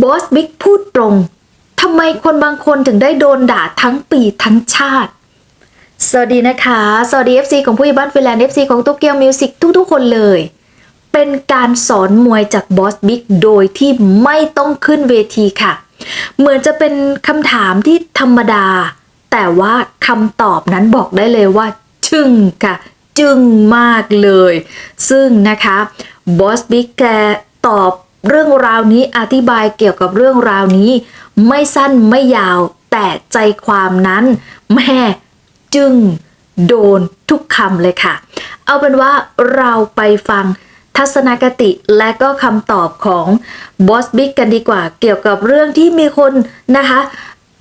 บอสบิ๊กพูดตรง ทำไมคนบางคนถึงได้โดนด่าทั้งปีทั้งชาติ สวัสดีนะคะ สวัสดี FC ของผู้ใหญ่บ้านฟินแลนด์ FC ของโตเกียวมิวสิกทุกๆคนเลย เป็นการสอนมวยจากบอสบิ๊กโดยที่ไม่ต้องขึ้นเวทีค่ะ เหมือนจะเป็นคำถามที่ธรรมดา แต่ว่าคำตอบนั้นบอกได้เลยว่าจึงค่ะ จึงมากเลย ซึ่งนะคะบอสบิ๊กแกตอบ เรื่องราวนี้อธิบายเกี่ยวกับเรื่องราวนี้ ไม่สั้นไม่ยาว แต่ใจความนั้น แม่จึงโดนทุกคำเลยค่ะ เอาเป็นว่าเราไปฟังทัศนคติและก็คำตอบของบอสบิ๊กกันดีกว่า เกี่ยวกับเรื่องที่มีคนนะคะ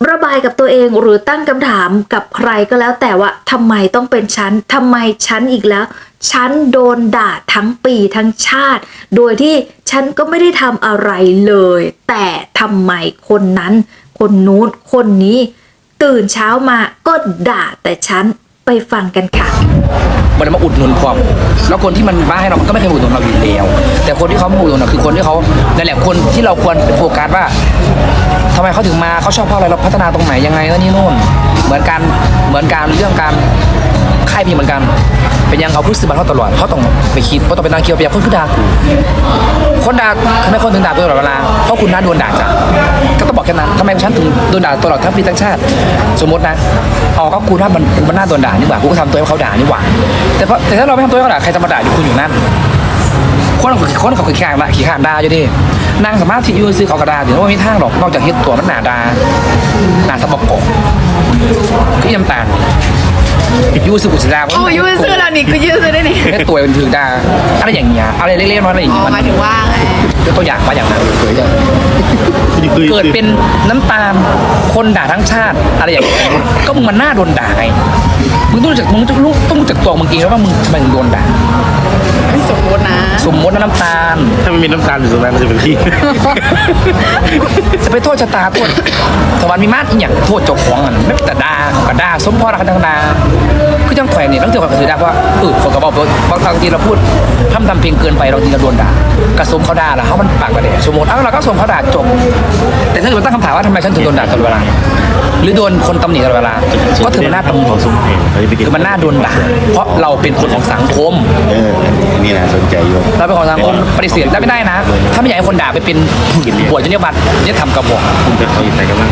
ระบายกับตัวเองหรือตั้งคำถามกับใครก็แล้วแต่ว่าทำไมต้องเป็นฉันทำไมฉันอีกแล้ว ฉันโดนด่าทั้งปีทั้งชาติ โดยที่ฉันก็ไม่ได้ทำอะไรเลย แต่ทำไมคนนั้น คนนู้นคนนี้ ตื่นเช้ามาก็ด่าแต่ฉันไปฟังกันค่ะ มันมาอุดหนุนความแล้วคนที่มันบ้าให้เรามันก็ไม่เคยอุดหนุนเราอยู่แล้วแต่คนที่เขามาอุดหนุนเราคือคนที่เขานั่นแหละคนที่เราควรโฟกัสว่าทำไมเขาถึงมาเขาชอบเพราะอะไรเราพัฒนาตรงไหนยังไงนั่นนี่นู่น เหมือนการเหมือนการเรื่องการ ค่ายพีเหมือนกัน เป็นยังเอาพูดสื่อมาเขาตลอดเขาต้องไปคิดเพราะต้องไปนั่งคิดว่าเป็นยังคนคือด่ากูคนด่าทำไมคนถึงด่าตัวตลอดเวลาเพราะคุณน่าโดนด่าจ้ะก็ต้องบอกแค่นั้นทำไมฉันถึงโดนด่าตลอดทั้งปีทั้งชาติ สมมตินะอ๋อก็คุณว่ามันมันน่าโดนด่านี่หว่ากูก็ทำตัวให้เขาด่านี่หว่าแต่เพราะแต่ถ้าเราไม่ทำตัวให้เขาด่าใครจะมาด่าอยู่คุณอยู่นั่นคนเขาคนเขาขี้ขางละขี้ขางด่าอยู่ดินางสามารถที่อยูซื้อเขากระดาษถึงว่าไม่มีทางหรอกนอกจากเฮ็ดตัวมันหนาดาหนาสะบกกคือน้ำตาล ยูซื้อกุศลาโอ้ยยืดเสื้อแล้วนี่ก็ยืดเสื้อได้นี่เฮ็ดตัวเป็นถึงดาอะไรอย่างเงี้ยอะไรเล็กๆน้อยๆอะไรอย่างอ๋เงี้อยหมายถึงว่าไงยกตัวอย่างมาอย่างนั้นเกิดเกิดเป็นน้ำตาลคนด่าทั้งชาติอะไรอย่างเงี้ยก็มึงมันน่าโดนด่าไงมึงต้องรู้จักมึงต้องรู้ต้องรู้จักตัวมึงเองว่ามึงทำไมถึงโดนด่าไม่ สมมตินะ สมมติว่าน้ำตาล ถ้ามันมีน้ำตาลอยู่ตรงนั้นมันจะเป็นขี้จะไปโทษชะตาโทษสวรรค์มีมาตรอีกอย่างโทษเจ้าของมันไม่แต่ดาเขาก็ดาสมพอรักกันทั้งดา คือจังแขวนเนี่ยต้องเจอกับสื่อดาว่าเออคนก็บอกว่าบางบางทีเราพูดทำทำเพลงเกินไปเราทีเราโดนด่ากระสมเขาด่าละเขามันปากกระเดะสมมติเอ้าเราก็สมเขาด่าจบ แต่ถ้าเกิดตั้งคำถามว่าทำไมฉันถึงโดนด่าตลอดเวลาหรือโดนคนตำหนิตลอดเวลาก็ถือมันน่าตำหนิของซุ้มเพลงเฮ้ยไปกินคือมันน่าโดนด่าเพราะเราเป็นคนของสังคมเออนี่นะสนใจอยู่เราเป็นของสังคมปฏิเสธได้ไม่ได้นะ ถ้าไม่อยากให้คนด่าไปเป็นบวชจนิยบัตรเนี่ยทำกระบอกคุณเป็นเขาอยู่ในกำลัง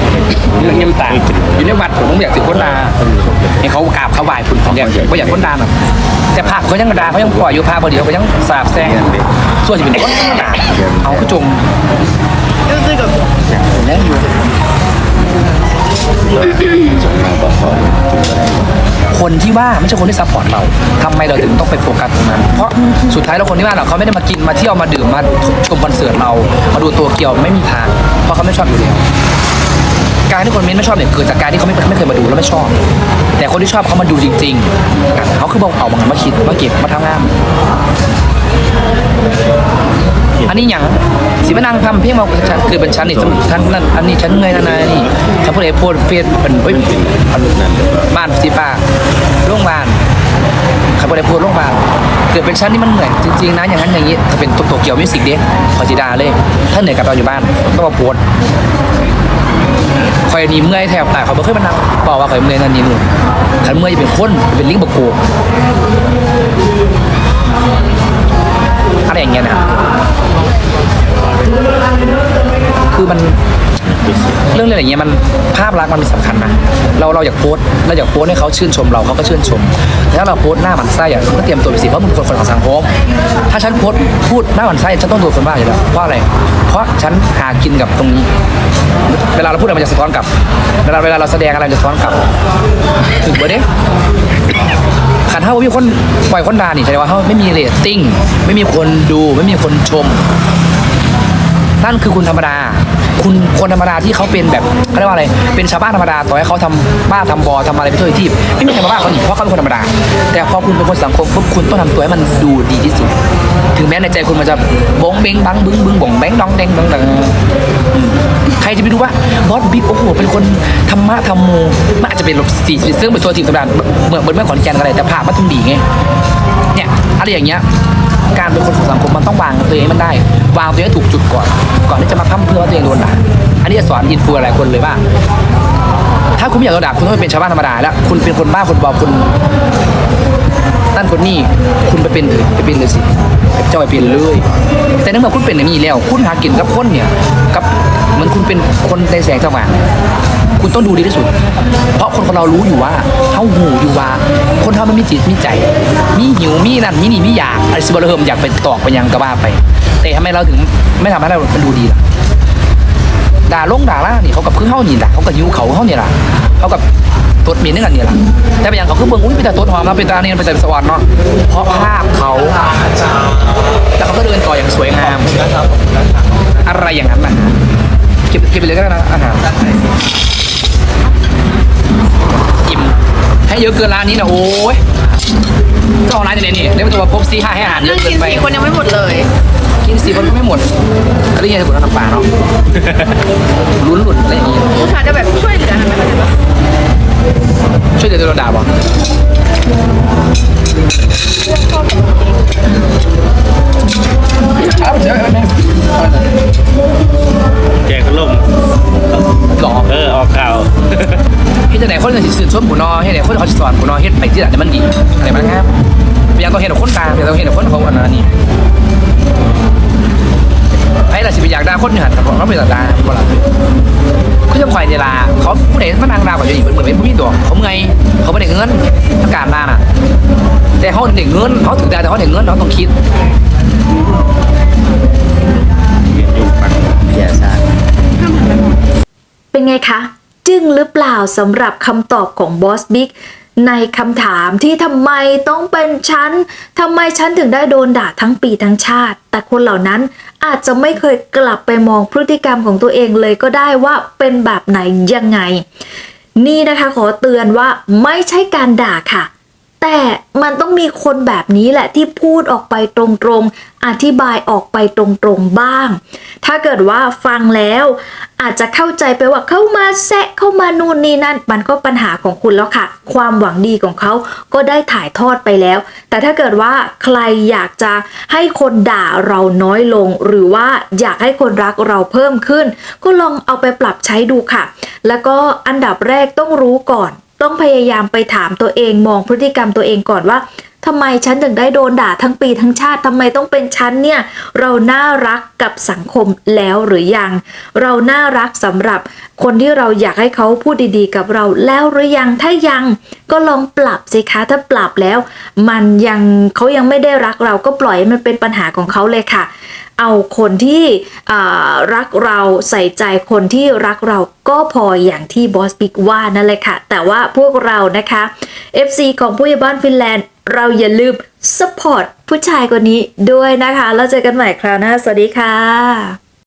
เรื่องเงียบตางอยู่ในวัดผมผมอยากถือคนดาให้เขากราบเขาไหว้คุณผมอยากก็อยากคนดาหรอกแต่ภาพเขายังด่าเขายังปล่อยอยู่ภาพเดียวเขายังสาบแซงส่วนจะเป็นคนด่าเอาก็จงยืดเสื้อกับแน่อยู่มาบอกก่อนคนที่ว่าไม่ใช่คนที่ซัพพอร์ตเราทำไมเราถึงต้องไปโฟกัสตรงนั้น เพราะสุดท้ายแล้วคนที่ว่าเราเขาไม่ได้มากินมาเที่ยวมาดื่มมาชมคอนเสิร์ตเรา มาดูตัวเกียวไม่มีทาง เพราะเขาไม่ชอบอยู่แล้ว การที่คนมิ้นไม่ชอบเนี่ยเกิดจากการที่เขาไม่ไม่เคยมาดูแล้วไม่ชอบ แต่คนที่ชอบเขามาดูจริงๆอะเขาคือบอกเอามามาคิดมาเก็บมาทำงานอันนี้อย่างสิมานั่งทำเพียงมาฉันคือเป็นฉันนี่ท่านนั่นอันนี้ฉันเงยนานานี่ฉันพูดไอ้พูดเฟียเป็นเฮ้ยอันนั้นบ้านสีฟ้าโรงพยาบาลขับไปพูดโรงพยาบาลเกิดเป็นฉันนี่มันเหนื่อยจริงๆนะอย่างนั้นอย่างนี้ถ้าเป็นตัวตัวเกี่ยวมิวสิกเด้ขอจีดาเลย ถ้าเหนื่อยกับเราอยู่บ้านต้องมาโพส คอยนีเมื่อยแถบตายเขาบอกเคยมานั่งบอกว่าคอยเมื่อยนั่นนี่นู่นขันเมื่อยจะเป็นคนเป็นลิงบกโกกอะไรอย่างเงี้ยนะคือมัน เรื่องอะไรอย่างเงี้ยมันภาพลักษณ์มันสำคัญนะเราเราอยากโพสต์เราอยากโพสต์ให้เขาชื่นชมเราเขาก็ชื่นชมแต่ถ้าเราโพสต์หน้าหมันไส้อะก็เตรียมตัวไปสิเพราะมึงเป็นคนของสังคมถ้าฉันโพสต์พูดหน้าหมันไส้ฉันต้องโดนคนบ้าอยู่แล้วเพราะอะไรเพราะฉันหากินกับตรงนี้ เวลาเราพูดอะไรมันจะสะท้อนกลับ เวลาเวลาเราแสดงอะไรมันจะสะท้อนกลับถึงเบอร์เด้ขันเท่ามีคนปล่อยคนด่านี่แสดงว่าเขาไม่มีเรตติ้ง ไม่มีคนดูไม่มีคนชม นั่นคือคุณธรรมดา คุณคนธรรมดาที่เขาเป็นแบบเขาเรียกว่าอะไร เป็นชาวบ้านธรรมดา ต่อให้เขาทำบ้าทำบอทำอะไรไปทั่วที่ไม่มีใครมาบ้าเขาหนีเพราะเขาเป็นคนธรรมดา แต่พอคุณเป็นคนสังคมปุ๊บคุณต้องทำตัวให้มันดูดีที่สุด ถึงแม้ในใจคุณมันจะบงเบงบังบึ้งบึ้งบ่งแบงดองแดงดังดังอืมใครจะไปรู้ว่าบอสบิ๊กโอ้โหเป็นคนธรรมะธรรมโมมันอาจจะเป็นแบบสีซึ่งเป็นตัวทีมธรรมดาเหมือนเหมือนเมื่อขอนแก่นอะไรแต่ภาพมันต้องดีไงเนี่ยอะไรอย่างเงี้ย การเป็นคนของสังคมมันต้องวางตัวเองให้มันได้ วางตัวเองให้ถูกจุดก่อน ก่อนที่จะมาพั่มเพื่อว่าตัวเองโดนด่าอันนี้จะสอนอินฟูหลายคนเลยว่า ถ้าคุณไม่อยากโดนด่าคุณต้องเป็นชาวบ้านธรรมดาแล้วคุณเป็นคนบ้าคนบอคุณนั่นคนนี่คุณไปเป็นเถอะไปเป็นเลยสิไปเจ้าไปเป็นเลย แต่ในเมื่อคุณเป็นอย่างนี้แล้ว คุณหากินกับคนเนี่ยกับเหมือนคุณเป็นคนในแสงสว่าง คุณต้องดูดีที่สุด เพราะคนของเรารู้อยู่ว่าเขาหูอยู่ว่า คนเทำมันมีจิตมีใจ มีหิวมีนั่นมีนี่มีอยากอะไรสิบเริ่มอยากไปตอกไปยังกระบ้าไป แต่ทำไมเราถึงไม่ทำให้เรามันดูดีล่ะด่าลงด่าล่านี่เขากับคือเฮานี่แหละเขากับยิ้วเขาเฮานี่แหละเขากับตดหมีนี่กันนี่แหละแต่เป็นอย่างเขาคือเบิ่งอุ้ยเป็นแต่ตดหอมแล้วเป็นตาเนี่ยเป็นแต่สวรรค์เนาะเพราะภาพเขาแล้วเขาก็เดินต่ออย่างสวยงาม อะไรอย่างนั้นนะเก็บเก็บไปเลยก็ได้นะอาหาร ให้เยอะเกินร้านนี้นะโอ้ยก็เอาร้านอย่างนี้นี่เรียกว่าตัวพบซีห้าให้อาหารเยนั่งอะเกิกินนไปสี่คนยังไม่หมดเลย กินสี่คนก็ไม่หมดอะไรอย่างเงี้ยบุญน้ำปลาเนาะ ลุ้นหลุดอะไรอย่างเงี้ยผู้ชายจะแบบช่วยเหลือนะไม่ใช่ปะช่วยเดี๋ยวเราด่าบ่ครั อยากด่าคนหันครับเขาไปอยากด่าบ่ล่ะเขาจะคอยเวลาเขาผู้ใดมานางด่าก็อยู่อีกเหมือนเหมือนผู้มีตัวเขาเมื่อยเขาไม่ได้เงินอากาศด่าน่ะ แต่เขาได้เงินเขาถึงด่าแต่เขาได้เงินเขาต้องคิดเรียนอยู่ฝั่งวิทยาศาสตร์เป็นไงคะ จึ้งหรือเปล่าสำหรับคำตอบของบอสบิ๊ก ในคำถามที่ทำไมต้องเป็นฉันทำไมฉันถึงได้โดนด่าทั้งปีทั้งชาติ แต่คนเหล่านั้นอาจจะไม่เคยกลับไปมองพฤติกรรมของตัวเองเลยก็ได้ว่าเป็นแบบไหนยังไง นี่นะคะขอเตือนว่าไม่ใช่การด่าค่ะ แต่มันต้องมีคนแบบนี้แหละที่พูดออกไปตรง อธิบายออกไปตรงๆบ้าง ถ้าเกิดว่าฟังแล้วอาจจะเข้าใจไปว่าเข้ามาแซะเข้ามานู่นนี่นั่น มันก็ปัญหาของคุณแล้วค่ะ ความหวังดีของเขาก็ได้ถ่ายทอดไปแล้ว แต่ถ้าเกิดว่าใครอยากจะให้คนด่าเราน้อยลง หรือว่าอยากให้คนรักเราเพิ่มขึ้น ก็ลองเอาไปปรับใช้ดูค่ะ แล้วก็อันดับแรกต้องรู้ก่อน ต้องพยายามไปถามตัวเองมองพฤติกรรมตัวเองก่อนว่า ทำไมฉันถึงได้โดนด่าทั้งปีทั้งชาติทำไมต้องเป็นฉันเนี่ยเราน่ารักกับสังคมแล้วหรือยัง เราน่ารักสำหรับคนที่เราอยากให้เขาพูดดีๆ กับเราแล้วหรือยังถ้ายังก็ลองปรับสิคะถ้าปรับแล้ว มันยังเขายังไม่ได้รักเราก็ปล่อยมันเป็นปัญหาของเขาเลยค่ะ เอาคนที่รักเราใส่ใจคนที่รักเราก็พออย่างที่บอสบิ๊กว่านั่นเลยค่ะ แต่ว่าพวกเรานะคะ FC ของผู้ใหญ่บ้านฟินแลนด์ เราอย่าลืม support ผู้ชายคนนี้ด้วยนะคะ แล้วเจอกันใหม่คราวหน้า สวัสดีค่ะ